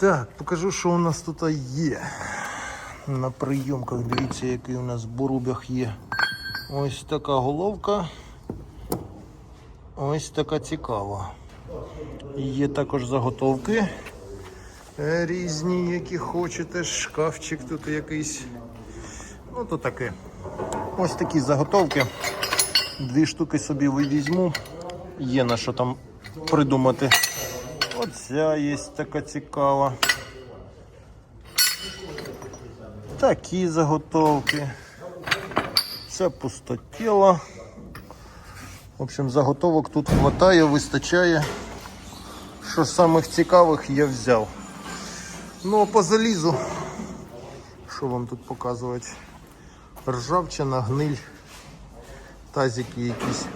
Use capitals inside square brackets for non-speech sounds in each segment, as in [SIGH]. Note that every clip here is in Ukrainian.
Так, покажу, що у нас тут є. На прийомках, дивіться, який у нас бурубях є. Ось така головка. Ось така цікава. Є також заготовки е, різні, які хочете. Шкафчик тут якийсь. Ну, то таке. Ось такі заготовки. Дві штуки собі вивізьму. Є на що там придумати. Оця є така цікава. Такі заготовки. Це пустотіло. В общем, заготовок тут хватає, вистачає. Що з самих цікавих я взяв. Ну а по залізу. Що вам тут показувати? Ржавчина, гниль, тазики якісь.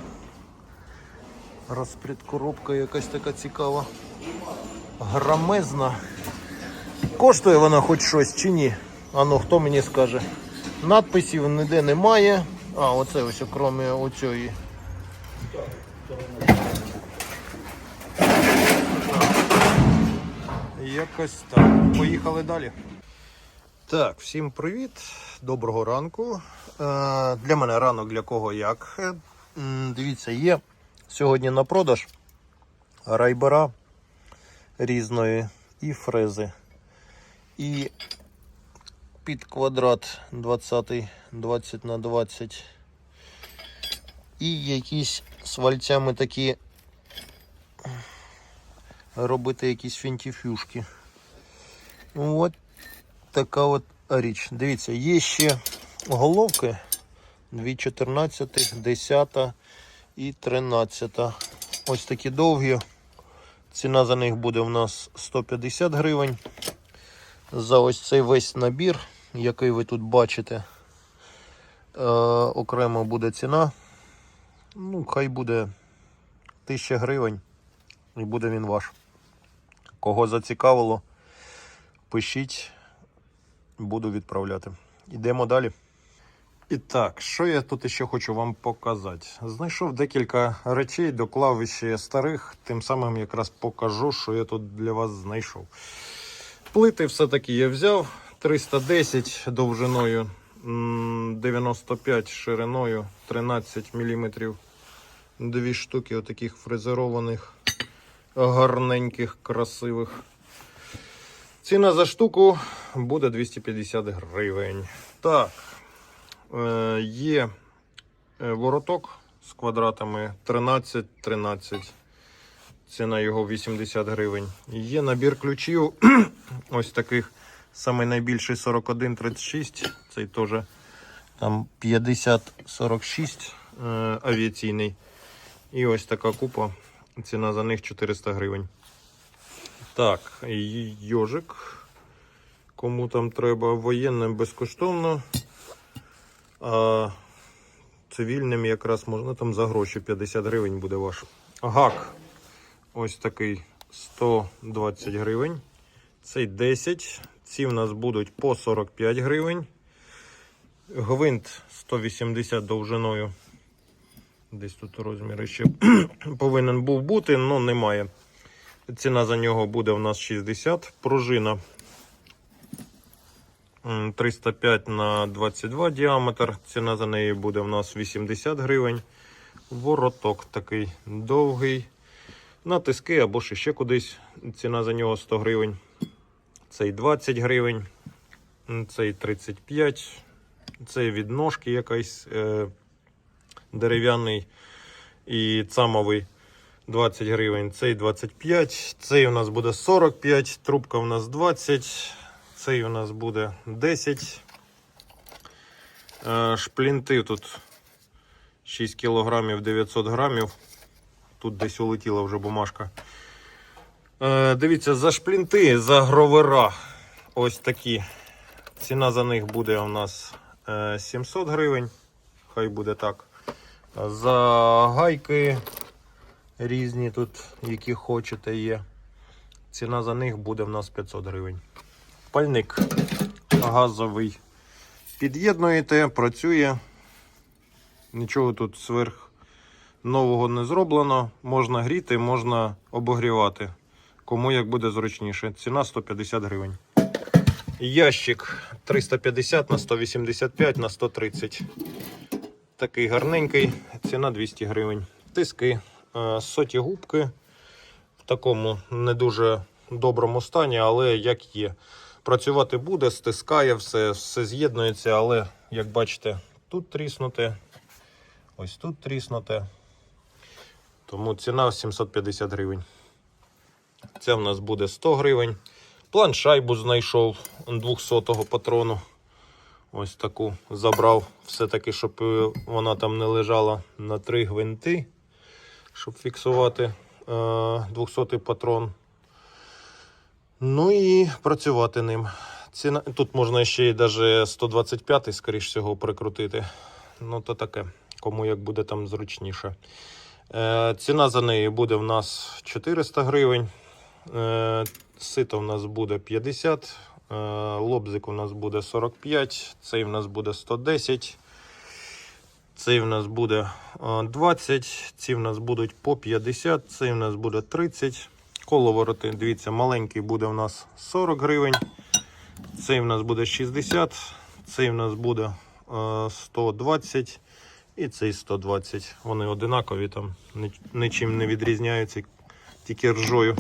Розпредкоробка якась така цікава. Грамезна. Коштує вона хоч щось чи ні? А ну хто мені скаже? Надписів ніде немає. А, оце ось окрім оцієї. Якось так. Поїхали далі. Так, всім привіт, доброго ранку. Е, для мене ранок, для кого як. Дивіться, є сьогодні на продаж райбера різної і фрези. І під квадрат 20 20 на 20. І якісь з вальцями такі робити якісь фінтіфюшки. От така от річ. Дивіться, є ще головки 2,14, 10 і 13. Ось такі довгі. Ціна за них буде у нас 150 гривень. За ось цей весь набір, який ви тут бачите, е, окремо буде ціна. Ну, хай буде 1000 гривень і буде він ваш. Кого зацікавило, пишіть, буду відправляти. Йдемо далі. І так, що я тут ще хочу вам показати? Знайшов декілька речей, доклав ще старих, тим самим якраз покажу, що я тут для вас знайшов. Плити все-таки я взяв 310 довжиною, 95 шириною, 13 мм. Дві штуки отаких фрезерованих, гарненьких, красивих. Ціна за штуку буде 250 гривень. Так, є е, вороток з квадратами 13-13. Ціна його 80 гривень. Є набір ключів. [CLEARS THROAT] Ось таких. Самий найбільший 41-36. Цей теж там 50-46 е, авіаційний. І ось така купа. Ціна за них 400 гривень. Так, йожик. Кому там треба воєнним безкоштовно. А цивільним якраз можна там за гроші 50 гривень буде ваш. Гак. Ось такий 120 гривень. Цей 10. Ці в нас будуть по 45 гривень. Гвинт 180 довжиною. Десь тут розміри ще [CLEARS THROAT] повинен був бути, але немає. Ціна за нього буде у нас 60. Пружина 305 на 22 діаметр. Ціна за неї буде у нас 80 гривень. Вороток такий довгий. На тиски або ж ще кудись. Ціна за нього 100 гривень. Цей 20 гривень. Цей 35. Цей від ножки якась е, дерев'яний і цамовий 20 гривень. Цей 25. Цей у нас буде 45. Трубка у нас 20. Цей у нас буде 10. Е, Шплінти тут 6 кілограмів 900 грамів. Тут десь улетіла вже бумажка. Е, дивіться, за шплінти, за гровера. Ось такі. Ціна за них буде у нас е, 700 гривень. Хай буде так. За гайки різні тут, які хочете, є. Ціна за них буде в нас 500 гривень. Пальник газовий. Під'єднуєте, працює. Нічого тут сверх нового не зроблено. Можна гріти, можна обогрівати. Кому як буде зручніше. Ціна 150 гривень. Ящик 350 на 185 на 130. Такий гарненький, ціна 200 гривень. Тиски, е, соті губки в такому не дуже доброму стані, але як є. Працювати буде, стискає все, все з'єднується, але як бачите, тут тріснуте, ось тут тріснуте. Тому ціна 750 гривень. Це в нас буде 100 гривень. Планшайбу знайшов 200-го патрону. Ось таку забрав. Все-таки, щоб е, вона там не лежала на три гвинти, щоб фіксувати е, 200-й патрон. Ну і працювати ним. Ціна... Тут можна ще й навіть 125 скоріш всього, прикрутити. Ну, то таке, кому як буде там зручніше. Е, ціна за неї буде в нас 400 гривень. Е, сито в нас буде 50. Е, лобзик у нас буде 45. Цей в нас буде 110. Цей в нас буде е, 20. Ці в нас будуть по 50. Цей в нас буде 30. Коловороти, дивіться, маленький буде у нас 40 гривень. Цей в нас буде 60. Цей в нас буде е, 120. І цей 120. Вони одинакові там, нічим не відрізняються, тільки ржою.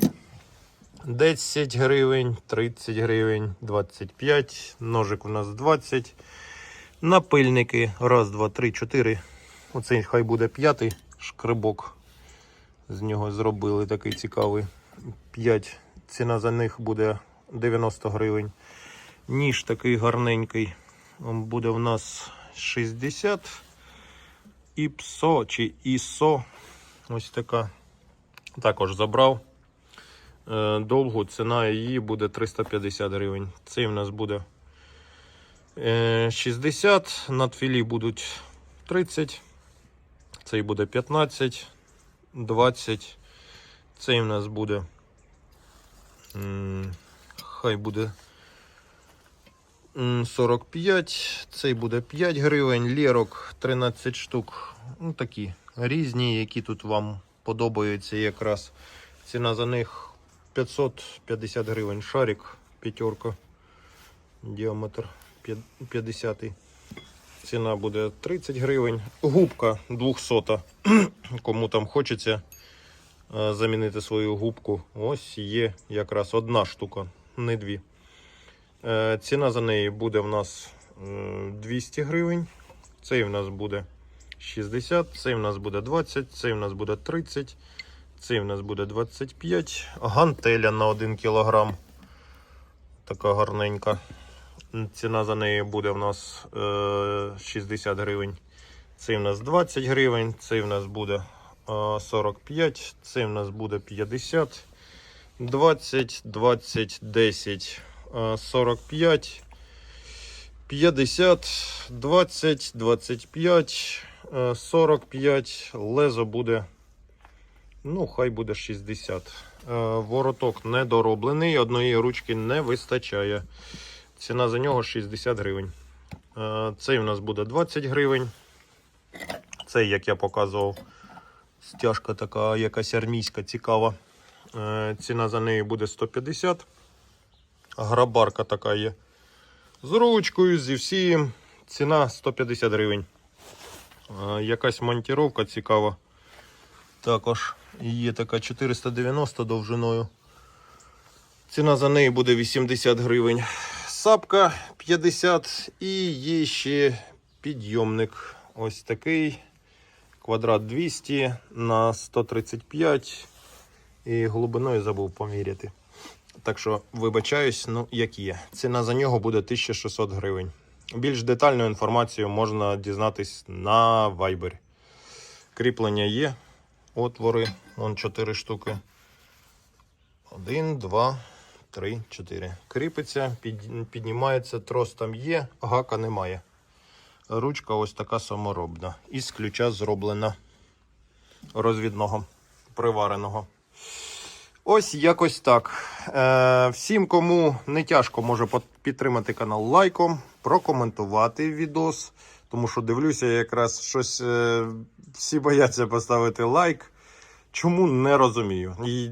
10 гривень, 30 гривень, 25. Ножик у нас 20. Напильники. Раз, два, три, чотири. Оцей хай буде п'ятий шкребок. З нього зробили такий цікавий. 5. Ціна за них буде 90 гривень. Ніж такий гарненький. Буде в нас 60. Іпсо чи ІСО. Ось така. Також забрав. Е, Довгу ціна її буде 350 гривень. Цей в нас буде е, 60. Надфілі будуть 30. Цей буде 15, 20. Цей в нас буде. Хай буде 45. Цей буде 5 гривень. Лірок 13 штук. Ну такі різні, які тут вам подобаються якраз. Ціна за них 550 гривень. Шарик, п'ятерка. Діаметр п'я- 50. Ціна буде 30 гривень. Губка 200. [CLEARS THROAT] Кому там хочеться замінити свою губку. Ось є якраз одна штука, не дві. Е, Ціна за неї буде в нас е, 200 гривень. Цей в нас буде 60, цей в нас буде 20, цей в нас буде 30, цей в нас буде 25. Гантеля на 1 кг. Така гарненька. Ціна за неї буде в нас е, 60 гривень. Цей в нас 20 гривень, цей в нас буде е, 45, цей в нас буде 50, 20, 20, 10, е, 45, 50, 20, 25, е, 45. Лезо буде, ну, хай буде 60. Е, Вороток недороблений, одної ручки не вистачає. Ціна за нього 60 гривень. Цей у нас буде 20 гривень. Цей, як я показував, стяжка така якась армійська цікава. Е, Ціна за неї буде 150. Грабарка така є. З ручкою, зі всім. Ціна 150 гривень. Е, Якась монтіровка цікава. Також є така 490 довжиною. Ціна за неї буде 80 гривень. Сапка 50 і є ще підйомник. Ось такий. Квадрат 200 на 135. І глибиною забув поміряти. Так що, вибачаюсь, ну як є. Ціна за нього буде 1600 гривень. Більш детальну інформацію можна дізнатись на Viber. Кріплення є. Отвори. Вон 4 штуки. Один, два, три, чотири. Кріпиться, під, піднімається, трос там є, гака немає. Ручка ось така саморобна. Із ключа зроблена розвідного, привареного. Ось якось так. Е, всім, кому не тяжко, може підтримати канал лайком, прокоментувати відос. Тому що дивлюся, якраз щось е, всі бояться поставити лайк. Чому не розумію. І,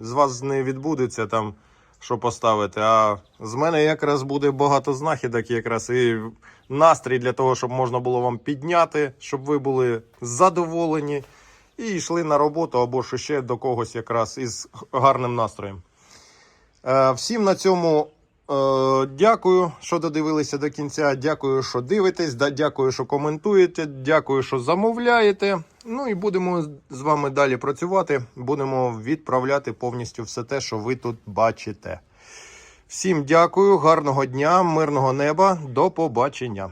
з вас не відбудеться там, що поставити. А з мене якраз буде багато знахідок, якраз і настрій для того, щоб можна було вам підняти, щоб ви були задоволені і йшли на роботу або ще до когось якраз із гарним настроєм. Е, Всім на цьому дякую, що додивилися до кінця. Дякую, що дивитесь. Дякую, що коментуєте. Дякую, що замовляєте. Ну і будемо з вами далі працювати. Будемо відправляти повністю все те, що ви тут бачите. Всім дякую, гарного дня, мирного неба. До побачення.